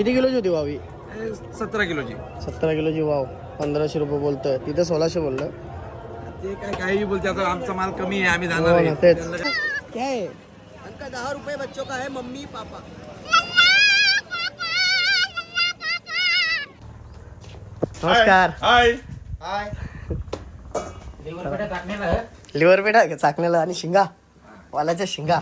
किती किलोची होती वावी? हे सतरा किलोची. सतरा किलोची वाव. पंधराशे रुपये बोलतोय. तिथं सोळाशे बोललं. ते काय काही बोलते आता आमचा माल कमी आहे आम्ही हो जाणार ना, आहे तेच. त्यांना काय- है दहा रुपये बच्चों का है मम्मी पापा. नमस्कार. हाय. लिव्हर पेठा चाकण्याला आणि शिंगा. वालाच्या शिंगा.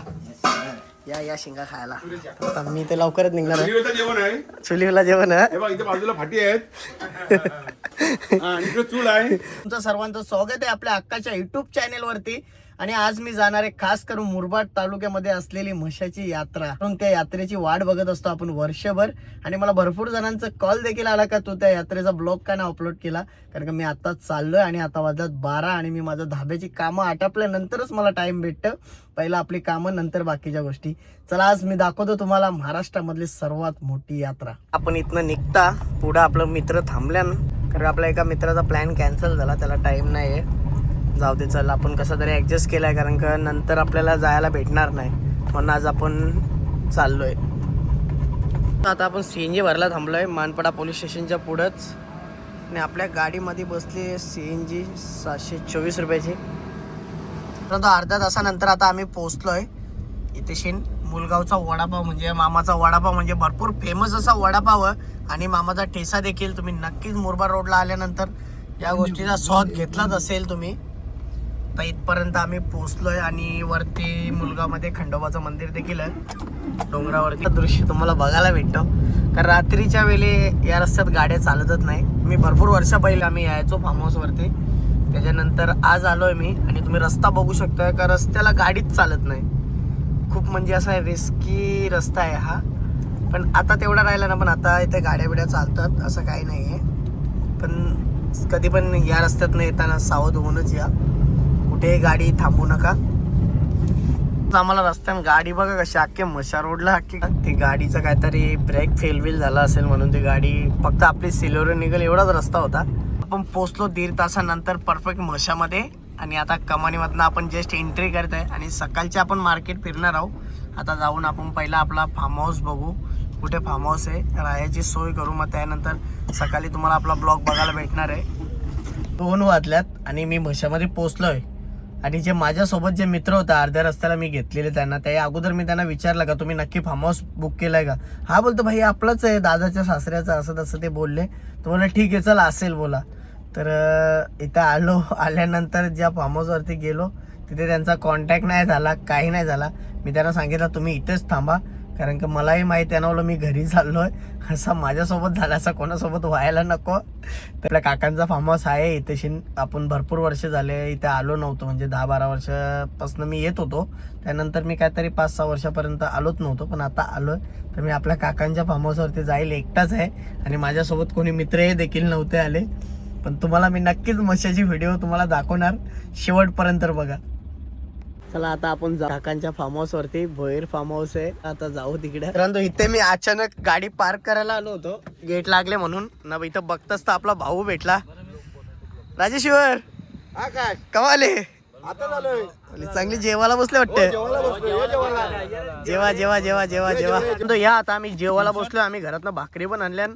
या या शिंगा खायला. आता मी ते लवकरच निघणार आहे. चुलीवरचं जेवण आहे. चुलीला जेवण आहे. हे बघ इथे बाजूला फाटी आहेत. हा, आणि इकडे चूल आहे. तुमचं सर्वांचं स्वागत आहे आपल्या अक्काच्या युट्यूब चॅनेल वरती. आणि आज मी जाणार आहे खास करून मुरबाड तालुक्यामध्ये असलेली म्हशाची यात्रा. म्हणून त्या यात्रेची वाट बघत असतो आपण वर्षभर. आणि मला भरपूर जणांचा कॉल देखील आला का तू त्या यात्रेचा ब्लॉग का नाही अपलोड केला? कारण का मी आता चाललोय आणि आता वाजत बारा आणि मी माझं धाब्याची कामं आटापल्यानंतरच मला टाइम भेटतं. पहिला आपली कामं नंतर बाकीच्या गोष्टी. चला आज मी दाखवतो तुम्हाला महाराष्ट्रामधली सर्वात मोठी यात्रा. आपण इथनं निघता. पुढं आपलं मित्र थांबल्यानं. कारण आपल्या एका मित्राचा प्लॅन कॅन्सल झाला. त्याला टाइम नाही आहे जाऊ दे चल आपण कसं तरी ॲडजस्ट आहे कारण का नंतर आपल्याला जायला भेटणार नाही. म्हणून आज आपण चाललो आहे आता आपण सी एन जी भरला आहे मानपडा पोलीस स्टेशनच्या पुढंच. आणि आपल्या गाडीमध्ये बसली सी एन जी सातशे चोवीस रुपयाची. परंतु अर्ध्या तासानंतर आता आम्ही पोहोचलोय इथे शेन मुलगावचा वडापाव म्हणजे मामाचा वडापाव म्हणजे भरपूर फेमस असा वडापाव आणि मामाचा ठेसा देखील तुम्ही नक्कीच मुरबाड रोडला आल्यानंतर या गोष्टीचा स्वाद घेतलाच असेल तुम्ही. तर इथपर्यंत आम्ही पोहोचलोय आणि वरती मुलगामध्ये खंडोबाचं मंदिर देखील आहे. डोंगरावरती. दृश्य तुम्हाला बघायला भेटतं. कारण रात्रीच्या वेळी या रस्त्यात गाड्या चालतच नाही. मी भरपूर वर्षा पहिले आम्ही यायचो फार्म हाऊसवरती त्याच्यानंतर आज आलो आहे मी आणि तुम्ही रस्ता बघू शकता का रस्त्याला गाडीच चालत नाही. खूप म्हणजे असा रिस्की रस्ता आहे हा. पण आता तेवढा राहिला ना पण आता इथे गाड्या बिड्या चालतात असं काही नाही आहे पण कधी पण या रस्त्यातनं येताना सावध होऊनच या. कुठेही गाडी थांबू नका. आम्हाला रस्त्यानं गाडी बघा कशी अख्खे मशा रोडला अख्खी ती गाडीचं काहीतरी ब्रेक फेल वेल झाला असेल म्हणून ती गाडी फक्त आपली सिल्वर निघेल एवढाच रस्ता होता. आपण पोचलो दीड तासानंतर परफेक्ट मशामध्ये आणि आता कमानीमधनं आपण जस्ट एंट्री करत आहे आणि सकाळचे आपण मार्केट फिरणार आहोत. आता जाऊन आपण पहिला आपला फार्म हाऊस बघू. कुठे फार्म हाऊस आहे? राहायची सोय करू. मग त्यानंतर सकाळी तुम्हाला आपला ब्लॉग बघायला भेटणार आहे. दोन वाजल्यात आणि मी म्हशामध्ये आहे आणि जे माझ्यासोबत जे मित्र होता अर्ध्या रस्त्याला मी घेतलेले त्यांना त्या अगोदर मी त्यांना विचारलं का तुम्ही नक्की फार्म हाऊस बुक केलाय का? हा बोलतो भाई आपलंच आहे दादाच्या सासऱ्याचं असं तसं ते बोलले. तर बोलला ठीक आहे चला असेल बोला. तर इथं आलो आल्यानंतर ज्या फार्म हाऊसवरती गेलो तिथे त्यांचा कॉन्टॅक्ट नाही झाला काही नाही झाला. मी त्यांना सांगितलं तुम्ही इथेच थांबा कारण की मलाही माहिती आहे ना मी घरी चाललोय. असं माझ्यासोबत झाला असं कोणासोबत व्हायला नको. तर आपल्या काकांचा फार्म हाऊस आहे इथे आपण भरपूर वर्ष झाले इथे आलो नव्हतो. म्हणजे दहा बारा वर्षापासून मी येत होतो. त्यानंतर मी काहीतरी पाच सहा वर्षापर्यंत आलोच नव्हतो पण आता आलोय. तर मी आपल्या काकांच्या फार्म हाऊसवरती जाईल एकटाच आहे. आणि माझ्यासोबत कोणी मित्रही देखील नव्हते आले. पण तुम्हाला मी नक्कीच मशाची व्हिडिओ तुम्हाला दाखवणार. शेवटपर्यंत बघा. चला आता आपण काकांच्या फार्म हाऊस वरती. भोईर फार्म हाऊस आहे. आता जाऊ तिकडे. परंतु इथे मी अचानक गाडी पार्क करायला आलो होतो. गेट लागले म्हणून. ना इथं बघताच तर आपला भाऊ भेटला. राजेश्वर हा कमाले आता झालोय. चांगली जेवायला बसले वाटते बसलो जेवायला जेवा जेवा जेवा जेवा जेवा तो या आता आम्ही जेवायला बसलो आम्ही घरात भाकरी पण आणल्या.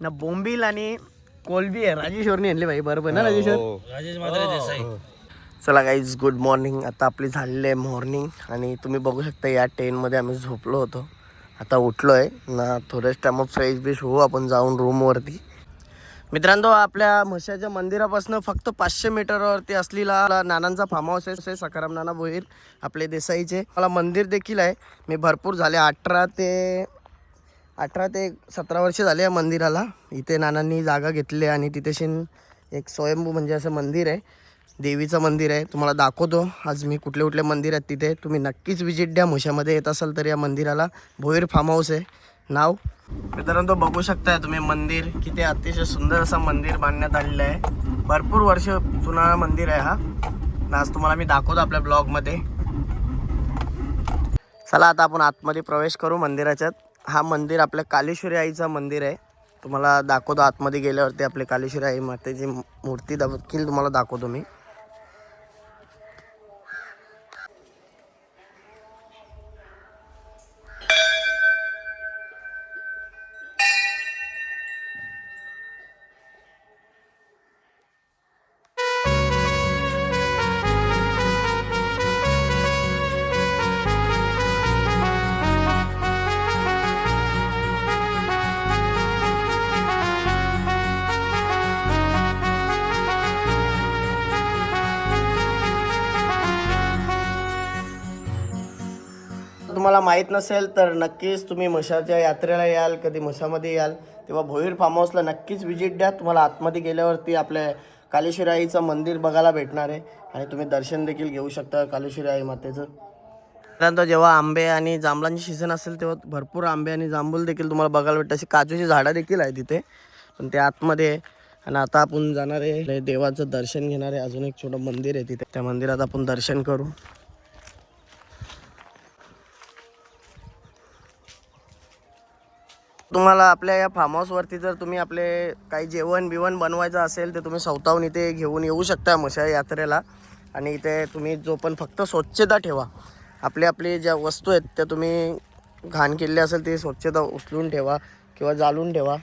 ना बोंबील आणि कोलबी आहे. राजेश्वरनी आणली भाई बरोबर ना राजेश्वर चला गाईज गुड मॉर्निंग आता आपली झालेली आहे मॉर्निंग आणि तुम्ही बघू शकता या ट्रेनमध्ये आम्ही झोपलो होतो. आता उठलो आहे ना थोड्याच टायमात फ्रेश बिश होऊ आपण जाऊन रूमवरती मित्रांनो आपल्या म्हशाच्या मंदिरापासून फक्त पाचशे मीटरवरती असलेला नानांचा फार्म हाऊस आहे. सकाराम नाना भोईर आपले देसाईचे. मला मंदिर देखील आहे. मी भरपूर झाले. अठरा ते अठरा ते सतरा वर्ष झाले या मंदिराला. इथे नानांनी जागा घेतली आहे आणि तिथे शिन एक स्वयंभू म्हणजे असं मंदिर आहे. देवीचं मंदिर आहे. तुम्हाला दाखवतो. आज मी कुठले कुठले मंदिर आहेत तिथे. तुम्ही नक्कीच व्हिजिट द्या. मुशामध्ये येत असाल तर या मंदिराला. भोईर फार्म हाऊस आहे. नाव? मित्रांनो बघू शकताय तुम्ही मंदिर. किती अतिशय सुंदर असं मंदिर बांधण्यात आलेलं आहे. भरपूर वर्ष जुना मंदिर आहे हा. आज तुम्हाला मी दाखवतो आपल्या ब्लॉगमध्ये चला आता आपण आतमध्ये प्रवेश करू मंदिराच्यात. हा मंदिर आपल्या कालेश्वरी आईचं मंदिर आहे. तुम्हाला दाखवतो आतमध्ये गेल्यावरती आपली कालेश्वरी आई मातेची मूर्ती देखील तुम्हाला दाखवतो मी. नसेल तर नक्कीच तुम्ही म्हशाच्या यात्रेला याल कधी म्हशामध्ये याल तेव्हा भोईर फार्म हाऊसला नक्कीच व्हिजिट द्या. तुम्हाला आतमध्ये गेल्यावरती आपल्या कालेश्वरी आईचं मंदिर बघायला भेटणार आहे. आणि तुम्ही दर्शन देखील घेऊ शकता कालेश्वरी आई मातेचं. त्यानंतर जेव्हा आंबे आणि जांभळांची सीझन असेल तेव्हा भरपूर आंबे आणि जांभूळ देखील तुम्हाला बघायला भेटतं अशी काजूची झाडं देखील आहे तिथे पण ते आतमध्ये आहे. आणि आता आपण जाणार आहे. देवाचं दर्शन घेणार आहे. अजून एक छोटं मंदिर आहे तिथे. त्या मंदिरात आपण दर्शन करू. तुम्हाला आपल्या या फार्म हाऊसवरती जर तुम्ही आपले काही जेवण बिवण बनवायचं असेल तर तुम्ही स्वतःहून इथे घेऊन येऊ शकता मशा यात्रेला. आणि इथे तुम्ही जो पण फक्त स्वच्छता ठेवा. आपली आपली ज्या वस्तू आहेत त्या तुम्ही घाण केलेली असेल ती स्वच्छता उचलून ठेवा किंवा जाळून ठेवा.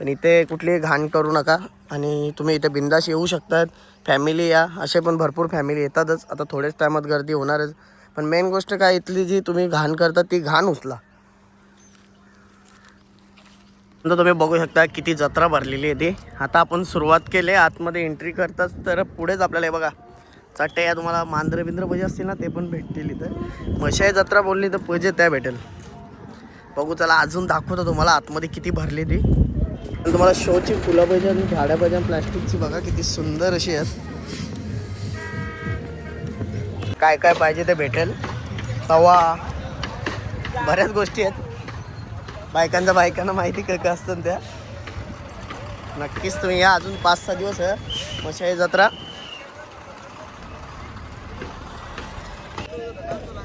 पण इथे कुठलीही घाण करू नका. आणि तुम्ही इथे बिंदास येऊ शकतात. फॅमिली या असे पण भरपूर फॅमिली येतातच. आता थोड्याच टायमात गर्दी होणारच. पण मेन गोष्ट काय इथली जी तुम्ही घाण करता ती घाण उचला. तर तुम्ही बघू शकता किती जत्रा भरलेली आहे ती. आता आपण सुरुवात केली आतमध्ये एंट्री करताच तर पुढेच आपल्याला हे बघा चट्टे या तुम्हाला मांजरं बिंद्र पजे असतील ना ते पण भेटतील इथं. मशाई जत्रा बोलली तर पजे त्या भेटेल. बघू चला अजून दाखवतो तुम्हाला आतमध्ये किती भरली ती. तुम्हाला शोची फुलं पाहिजे आणि झाड्या पाहिजे आणि प्लॅस्टिकची बघा किती सुंदर अशी आहेत. काय काय पाहिजे ते भेटेल. तवा. बऱ्याच गोष्टी आहेत. बायकांच्या बायकांना माहिती का असतं त्या. नक्कीच तुम्ही या अजून पाच सहा दिवस आहे. मशाई जत्रा.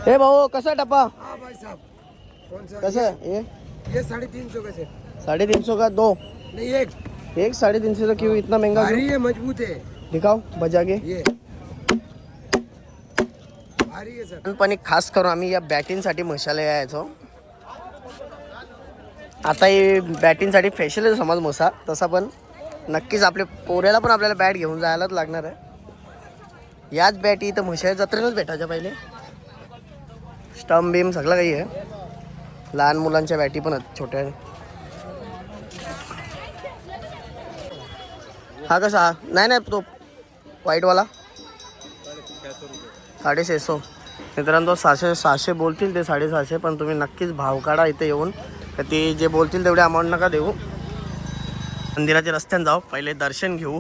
हे भाऊ कसा टप्पा? हाँ कसं ये ये साढ़े तीन सौ का से साढ़े तीन सौ का? दो. नहीं एक. एक साढ़े तीन सौ का क्यों इतना महंगा? भारी है मजबूत है दिखाओ बजा के. ये. भारी है सर. लहानपणी खास करून आम्ही या बॅटिंगसाठी मशाला यायचो. आता ही बॅटिंगसाठी फेशल आहे समज मसा तसा पण. नक्कीच आपल्या पोऱ्याला पण आपल्याला बॅट घेऊन जायलाच लागणार आहे. याच बॅटी इथं म्हशाच्या जत्रेलाच भेटायच्या पहिले. स्टंप बीम सगळं काही आहे. लहान मुलांच्या बॅटी पण आहेत छोट्या. हा कसा? हा नाही नाही तो वाईटवाला साडेशे सो मित्रांनो सहाशे सहाशे बोलतील ते साडेसहाशे पण तुम्ही नक्कीच भाव काढा इथे येऊन. तर ते जे बोलतील तेवढे अमाऊंट नका देऊ. मंदिराच्या रस्त्याने जाऊ. पहिले दर्शन घेऊ.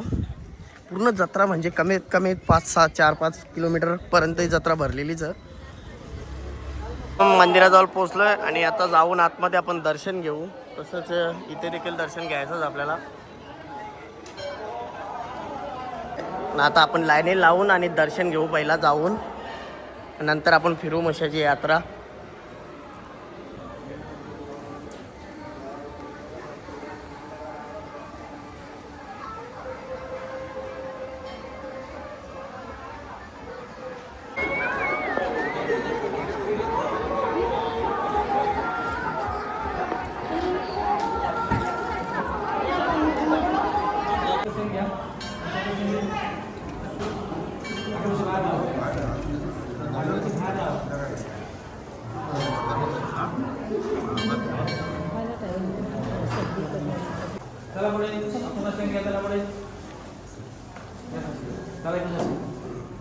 पूर्ण जत्रा म्हणजे कमीत कमी पाच सहा चार पाच किलोमीटरपर्यंत ही जत्रा भरलेलीच आहे. मंदिराजवळ पोचलोय आणि आता जाऊन आतमध्ये आपण दर्शन घेऊ. तसंच इथे देखील दर्शन घ्यायचंच आपल्याला. आता आपण लाईनी लावून आणि दर्शन घेऊ पहिला जाऊन. नंतर आपण फिरू मशाची यात्रा.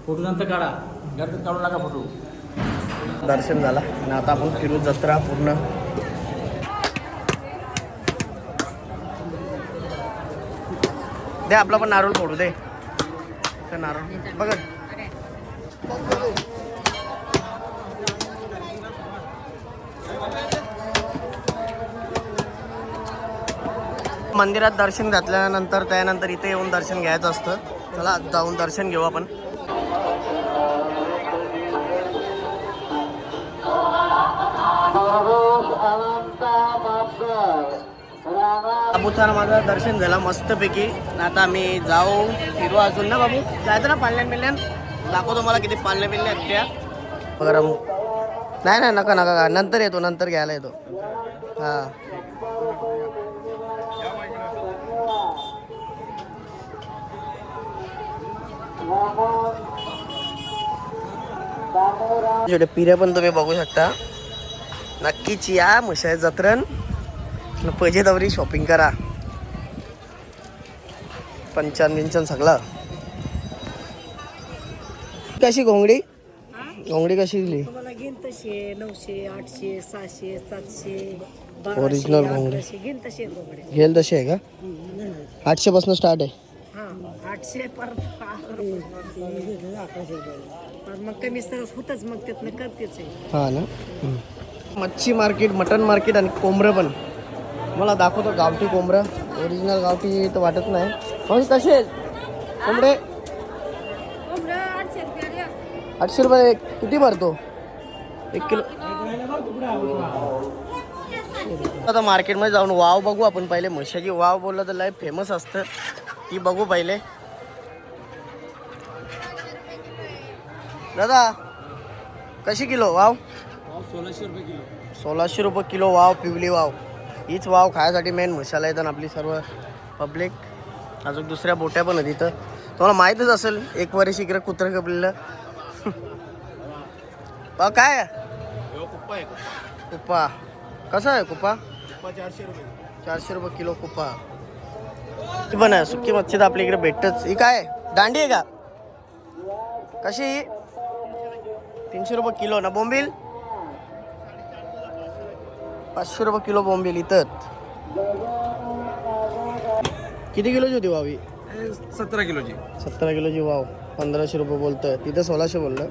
फोटो नंतर काढा. घरात काढू नका फोटो. दर्शन झाला. आणि आता आपण फिरू जत्रा पूर्ण. दे आपला पण नारळ फोडू दे. नारळ. बघ. मंदिरात दर्शन घातल्यानंतर त्यानंतर इथे येऊन दर्शन घ्यायचं असतं. चला जाऊन दर्शन घेऊ आपण. बाबूचा माझं दर्शन झालं मस्तपैकी. आता आम्ही जाऊ फिरू अजून ना बाबू? जायचं ना पाळण्यान बिल्ल्यान दाखवतो मला किती पाळण्या बिल्ल्या त्या. बघा नाही नाही नका नका नका. नंतर येतो नंतर घ्यायला येतो. हां. छोटे पिऱ्या पण तुम्ही बघू शकता. नक्कीच या म्हशाय जत्रण. पैसे दवरी शॉपिंग करा. पंचान बिंचन सगळं. कशी घोंगडी? कोंबडी कशी दिली? तुम्हाला घेईन तसे नऊशे आठशे सहाशे सातशे कोंबडी. अकराशे घेईन तसे घेल तशी आहे का? आठशे पासून स्टार्ट आहे. हा आठशे परत अकराशे पण मग कमी सरस होतच मग त्यातनं करतेच आहे. हा ना? मच्छी मार्केट मटन मार्केट आणि कोंबडं पण. मला दाखवतो गावठी कोंबडं ओरिजिनल गावठी तर वाटत नाही. पण कसे आहेत? कोंबडे? आठशे रुपये एक. किती भरतो? एक किलो. आता मार्केटमध्ये जाऊन वाव बघू आपण. पहिले म्हशाची वाव बोललं तर लय फेमस असतं. ती बघू पहिले. दादा कशी किलो वाव? सोळाशे रुपये किलो. सोळाशे रुपये किलो वाव पिवली वाव. हीच वाव खायसाठी मेन मसाला येतात आपली सर्व पब्लिक अजून दुसऱ्या बोट्या पण आहेत इथं. तुम्हाला माहीतच असेल एक वर्ष इकडे कुत्रं कपलेलं काय? कुप्पा कसा आहे कुप्पा? चारशे रुपये किलो कुप्पा. ती पण आहे सुकी मच्छी तर आपल्या इकडे भेटतच. ही काय? दांडी आहे का? कशी ही? तीनशे रुपये किलो ना बोंबील? पाचशे रुपये किलो बोंबील इथं. किती किलोची होती वावी सतरा किलोची. सतरा किलोची वाव. पंधराशे रुपये बोलतोय. तिथं सोळाशे बोललं.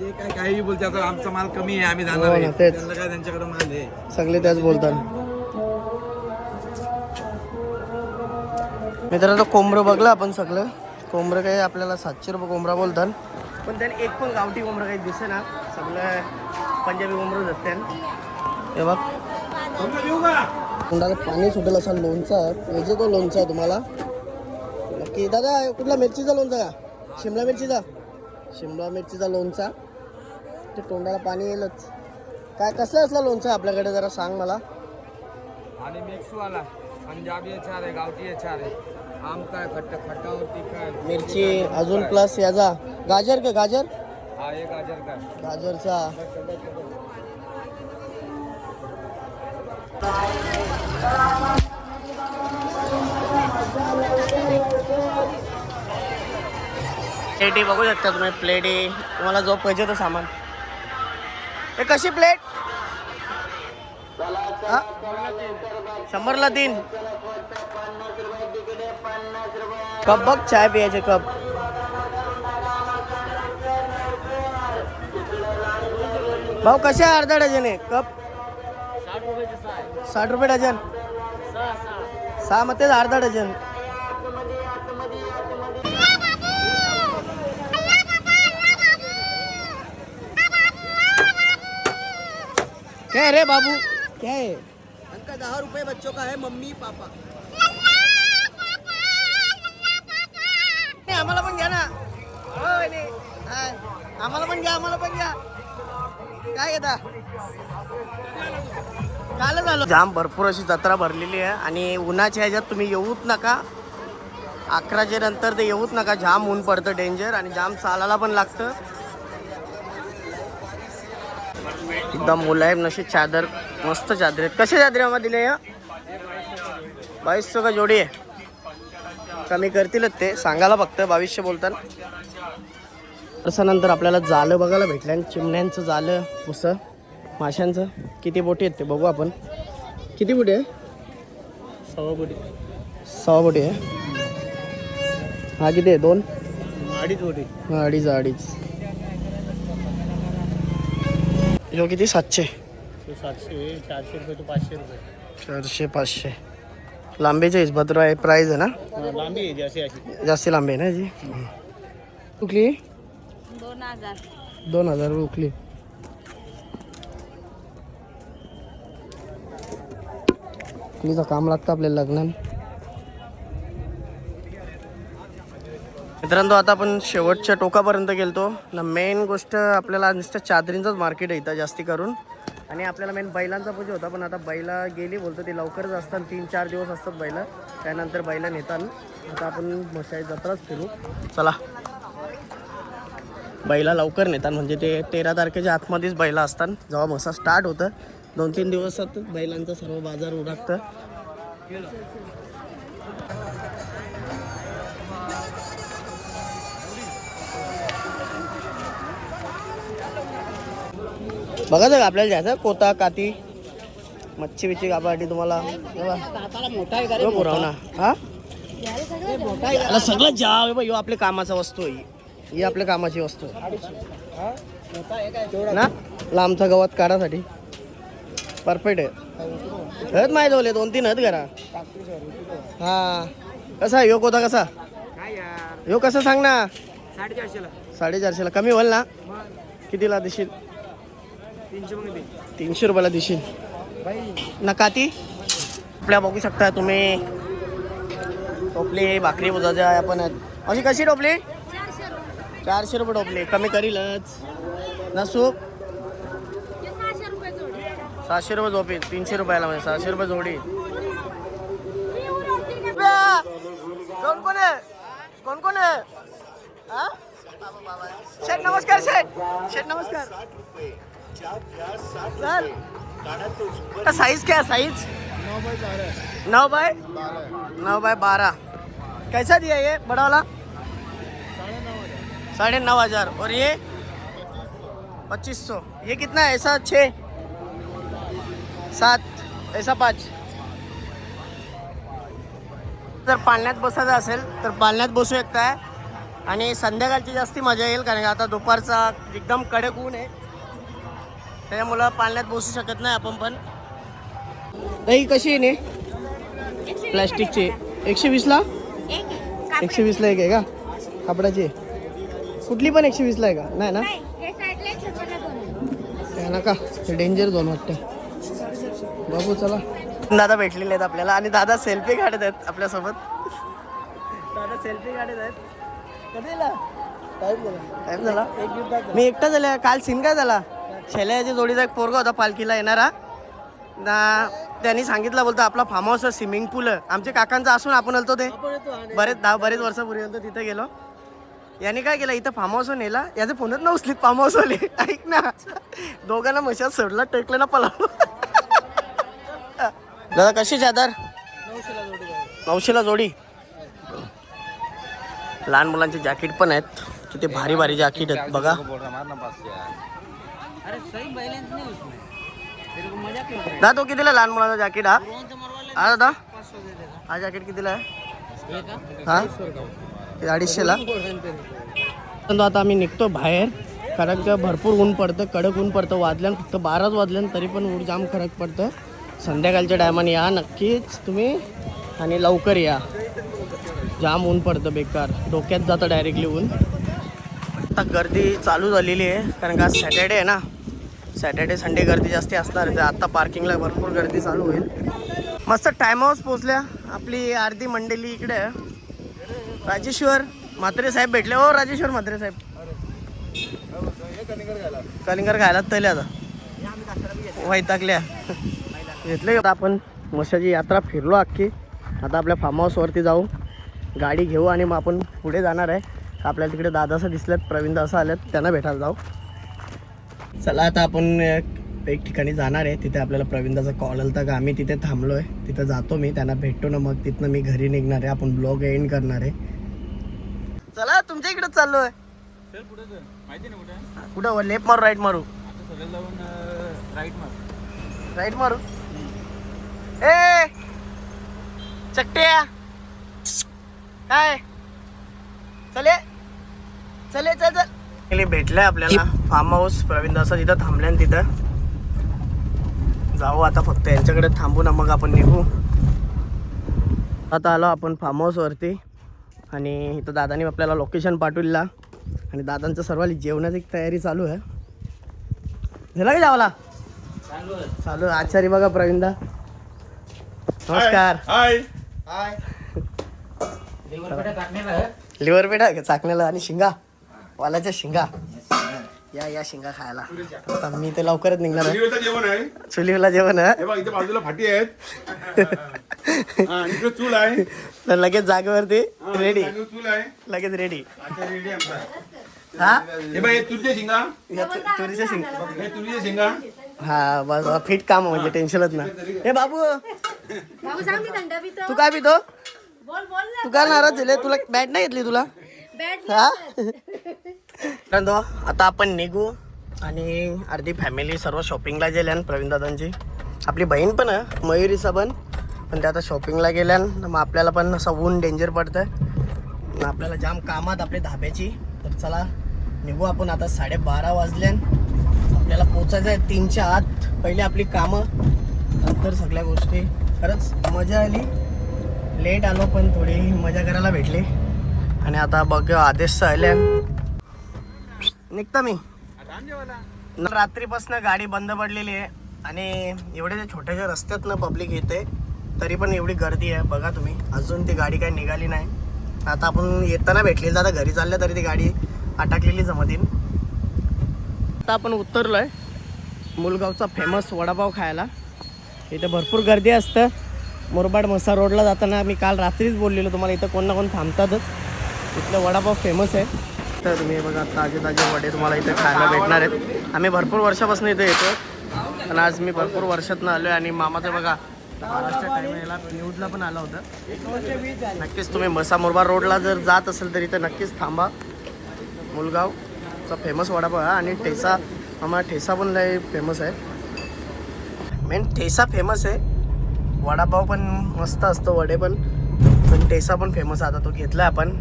ते काय काही बोलते आता आमचा माल कमी आहे आम्ही हो जाणार तेच. त्यांना काय त्यांच्याकडे माल आहे. सगळे त्याच बोलतात. मित्रांनो कोंबरं बघलं आपण सगळं. कोंबरं काही आपल्याला सातशे रुपये कोंबरा बोलतात. पण त्याने एक पण गावठी कोंबडं काही दिसे ना सगळं पंजाबी कोंबडं जाते हे बघ. तोंडाला पाणी सुटेल असा लोणचा पाहिजे तो लोणचा तुम्हाला. नक्की. दादा कुठला मिरचीचा लोणचा का? शिमला मिरचीचा? शिमला मिरचीचा लोणचा. ते तोंडाला पाणी येईलच काय कसला असला लोणचा आपल्याकडे जरा सांग मला. आणि मिक्सवाला. पंजाबी छार आहे गावठी छार आहे. खट्टा खट्टावर तिखट मिरची अजून प्लस याचा. गाजर का गाजर? हा एक हजार का गाजरचा. प्लेटी बघू शकता तुम्ही प्लेटी तुम्हाला जो पाहिजे तो सामान. हे कशी प्लेट हा? शंभरला तीन. कप बघ चाय पियाचे कप. भाऊ कसे अर्धा डझन आहे कप? साठ रुपये डझन? सहा मग तेच अर्धा डझन. क्या रे बाबू? क्या है? अंका दहा रुपये बच्चों का है मम्मी पापा। आम्हाला पण घ्या ना. हो, आम्हाला पण घ्या आम्हाला पण घ्या. काय घेता काल झालं जाम भरपूर अशी जत्रा भरलेली आहे आणि उन्हाच्या ह्याच्यात तुम्ही येऊच नका. अकराच्या नंतर ते येऊच नका. जाम ऊन पडतं डेंजर आणि जाम चालायला पण लागतं. एकदम मुलायम नशी चादर मस्त चादर आहेत. कशा चादरी दिले या? बावीस का जोडी आहे. कमी करतीलच ते. सांगायला फक्त बावीसशे बोलतात नंतर आपल्याला जालं बघायला भेटलं आणि चिमण्यांचं जालं पुसं माशांचं. किती बोटी आहेत ते बघू आपण. किती बोटी आहे? सव्वा कोटी सहा बोटी आहे. हा किती आहे? दोन? अडीच कोटी हा अडीच अडीच. किती? सातशे. सातशे चारशे रुपये ते पाचशे रुपये. चारशे पाचशे. लांबीच्या हिशोबात आहे प्राईज आहे ना? लांबी आहे अशी अशी जास्ती लांबी आहे ना जी उकली? दोन हजार. दोन हजार उकली. उकलीचं काम लागतं आपल्याला लग्नात मित्रांनो आता आपण शेवटच्या टोकापर्यंत गेलतो. ना मेन गोष्ट आपल्याला नुसतं चादरींचंच मार्केट आहे इथं जास्ती करून. आणि आपल्याला मेन बैलांचा पूजा होता पण आता बैला गेली बोलतो ती लवकरच असतात तीन चार दिवस असतात बैला. त्यानंतर बैला नेतात. आता आपण मशाई जत्राच फिरू. चला. बैला लवकर नेतात म्हणजे ते तेरा तारखेच्या आतमध्येच बैला असतात. जेव्हा मसा स्टार्ट होतं दोन तीन दिवसात बैलांचा सर्व बाजार उडाकतं. बघा तर आपल्याला घ्यायचं कोता काती मच्छी बिच्छी कापासाठी तुम्हाला. हे हा? याला सगळं जाव आपल्या कामाचा वस्तू आहे. ही आपल्या कामाची वस्तू आहे. ना? लांबचा गवत काढासाठी. परफेक्ट आहे. हत माहीत होले दोन तीन हत करा. हा. कसा ह्यो कोता कसा? ह्यो कसा सांग ना? साडेचारशेला. साडेचारशेला. कमी होईल ना? कितीला देशील? तीनशे रुपयाला देशील. नकाती आपल्या बघू शकता तुम्ही. टोपली भाकरी बुजाच्या आपण अशी कशी टोपली? चारशे रुपये टोपली. कमी करीलच. ना सूप सहाशे रुपये झोपी. तीनशे रुपयाला म्हणजे सहाशे रुपये जोडी. कोण कोण आहे? कोण कोण आहे? शेठ नमस्कार शेठ. शेठ नमस्कार. सर का साइज क्या साइज नौ बाय नौ बाय बारह। कैसा दिया ये बड़ा वाला? साढ़े नौ हजार। और ये? पच्चीस सौ। ये कितना है? ऐसा छः? सात। ऐसा पाच। जर पाळण्यात बसायचं असेल तर पाळण्यात बसू शकताय. आणि संध्याकाळची जास्ती मजा येईल कारण आता दुपारचा एकदम कडक ऊन आहे. त्याच्यामुळं पाळण्यात बसू शकत नाही आपण पण. नाही कशी आहे ने? प्लॅस्टिकची. एकशे वीसला? एकशे वीसला एक आहे का? कापडाची. कुठली पण एकशे वीसला आहे का? नाही ना? काय नका हे डेंजर झोन वाटतं बघू चला. दादा भेटलेले आहेत आपल्याला आणि दादा सेल्फी काढत आहेत आपल्यासोबत. दादा सेल्फी काढत आहेत. कधी टाईम झाला. मी एकटा झाला काल सीन काय झाला? शेल्याच्या जोडीचा एक पोरगा होता पालखीला येणारा. ना त्यांनी सांगितलं बोलतो आपला फार्म हाऊस स्विमिंग पूल आमच्या काकांचा असून आपण हलतो ते. बरेच दहा बरेच वर्षापूर्वी तिथे गेलो. याने काय केलं इथं फार्म हाऊस नेला. याचे फोनच न उचलीत फार्म हाऊस वाले. ऐक ना. दोघांना मशात सोडला टेकलं ना पळालो दादा कशी चादर? नऊशेला जोडी. लहान मुलांचे जॅकेट पण आहेत. किती भारी भारी जॅकेट आहेत बघा. अरे सही बैलेंस नहीं उसमें तेरे को मजा क्यों दादा तो कितीला लहान मुलांचा जॅकेट हा? हा दादा हा जॅकेट कितीला आहे? हा ते अडीचशेला? पण आता आम्ही निघतो बाहेर कारण का भरपूर ऊन पडतं कडक ऊन पडतं वाजल्यान फक्त बाराच वाजल्यान तरी पण ऊन जाम खरक पडतं. संध्याकाळच्या टायमाने या नक्कीच तुम्ही आणि लवकर या. जाम ऊन पडतं बेकार. डोक्यात जातं डायरेक्टली ऊन. आता गर्दी चालू झालेली आहे कारण का सॅटर्डे आहे ना. सॅटर्डे संडे गर्दी जास्ती असणार आहे. आत्ता पार्किंगला भरपूर गर्दी चालू होईल. मस्त टाइम हाऊस पोचल्या आपली अर्धी मंडळी इकडे राजेश्वर म्हात्रे साहेब भेटले. हो राजेश्वर म्हात्रे साहेब. कलिंगर खायला तले आता. वैतागल्या. घेतले आता आपण मशाची यात्रा फिरलो अख्खी. आता आपल्या फार्म हाऊसवरती जाऊ. गाडी घेऊ आणि मग आपण पुढे जाणार आहे. आपल्याला तिकडे दादासं दिसल्यात प्रवीण दासा आल्यात त्यांना भेटायला जाऊ. चला आता आपण एक ठिकाणी जाणार आहे. तिथे आपल्याला प्रवीणदाचा कॉल आला का? आम्ही तिथे थांबलो आहे तिथं जातो मी. त्यांना भेटतो ना मग. तिथनं मी घरी निघणार आहे. आपण ब्लॉग एंड करणार आहे. चला तुमच्या इकडे चाललो आहे कुठे कुठं? लेफ्ट मारू राईट मारू. राईट मार. राईट मारू. ए! चट्ट्या काय? चले. चले चल चल. भेटलंय आपल्याला. फार्म हाऊस प्रवीण दासा तिथं थांबल्या तिथं जाऊ आता फक्त यांच्याकडे थांबू ना मग आपण निघू. आता आलो आपण फार्म हाऊसवरती आणि इथं दादानी आपल्याला लोकेशन पाठवलेला आणि दादांचं सर्वांनी जेवणाची तयारी चालू आहे. झाला का जावला चालू. आचारी बघा प्रवीणदा नमस्कार. हाय. लिव्हर पेठा चाकण्याला आणि शिंगा? वालाच्या शिंगा. या या शिंगा खायला. आता मी ते लवकरच निघणार आहे. जेवण आहे. चुलीला जेवण आहे. हे बघ इथे बाजूला फाटी आहेत. हा, आणि इकडे चूल आहे. तर लगेच जागेवरती हा, रेडी चूल आहे. लगेच रेडी आता रेडी आमचा. हा? हे बघ हे तुरीचे शिंगा. या तु- तुरीच्या शिंगा. हे तुरीचे शिंगा. हा बस फिट काम म्हणजे टेन्शनच ना. हे बाबू. बाबू सांग थंड पितो. तू काय पितो? बोल बोल ना. तू काय नाराज झाले? तुला बॅट नाही घेतली तुला? हा? मित्रांनो, आता आपण निघू आणि अर्धी फॅमिली सर्व शॉपिंगला गेल्यान प्रवीण दादांची. आपली बहीण पण आहे मयुरीचा पण. पण ते आता शॉपिंगला गेल्यान मग आपल्याला पण असं ऊन डेंजर पडतं आपल्याला जाम कामात आपली धाब्याची. तर चला निघू आपण आता साडेबारा वाजल्यान आपल्याला पोचायचं आहे तीनच्या आत. पहिले आपली कामं नंतर सगळ्या गोष्टी. खरंच मजा आली. लेट आलो पण थोडी मजा करायला भेटली. आणि आता बघ आदेश आल्या निघता मी. रात्रीपासून गाडी बंद पडलेली आहे. आणि एवढे जे छोट्याशा रस्त्यातनं पब्लिक येते तरी पण एवढी गर्दी आहे. बघा तुम्ही अजून ती गाडी काही निघाली नाही. आता आपण येताना भेटली आता घरी चालल्या तरी ती गाडी अटकलेली जमतीन. आता आपण उतरलो आहे मुलगावचा फेमस वडापाव खायला. इथे भरपूर गर्दी असतं. मुरबाड मसा रोडला जाताना मी काल रात्रीच बोललेलो तुम्हाला इथं कोण ना कोण थांबतातच. इथलं वडापाव फेमस आहे. तर तुम्ही बघा ताजे ताजे वडे तुम्हाला इथे खायला भेटणार आहेत. आम्ही भरपूर वर्षापासून इथे येतो. पण आज मी भरपूर वर्षातनं आलो आहे आणि मामाचं बघा महाराष्ट्र टाईम याला न्यूजला पण आलं होतं. नक्कीच तुम्ही मसा मुरबा रोडला जर जात असेल तर इथं नक्कीच थांबा. मुलगावचा फेमस वडापाव आहे आणि ठेसा आम्हाला ठेसा पण लय फेमस आहे. मेन ठेसा फेमस आहे. वडापाव पण मस्त असतो वडे पण. पण ठेसा पण फेमस आहे. आता तो घेतला आपण.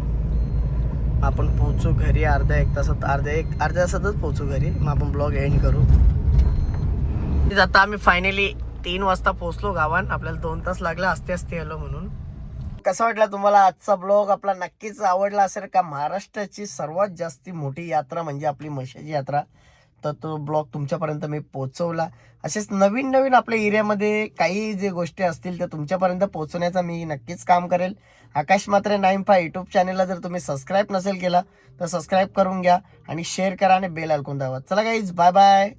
आपण पोहोचू घरी अर्ध्या एक तासात अर्ध्या एक अर्ध्या तासातच पोहोचू घरी. मग आपण ब्लॉग एंड करू. आता आम्ही फायनली तीन वाजता पोचलो गावात. आपल्याला दोन तास लागले असते असते आलो म्हणून. कसा वाटला तुम्हाला आजचा ब्लॉग? आपला नक्कीच आवडला असेल का? महाराष्ट्राची सर्वात जास्ती मोठी यात्रा म्हणजे आपली म्हशाची यात्रा. तर तो ब्लॉग तुमच्यापर्यंत मी पोचवला असेच नवीन नवीन आपल्या एरियामध्ये काही जे गोष्टी असतील त्या तुमच्यापर्यंत पोहोचवण्याचा मी नक्कीच काम करेल. Akash Matre nine five YouTube चॅनलला जर तुम्ही सबस्क्राईब नसेल केला तर सबस्क्राईब करून घ्या आणि शेअर करा आणि बेल ऐकून दावा चला काहीच बाय बाय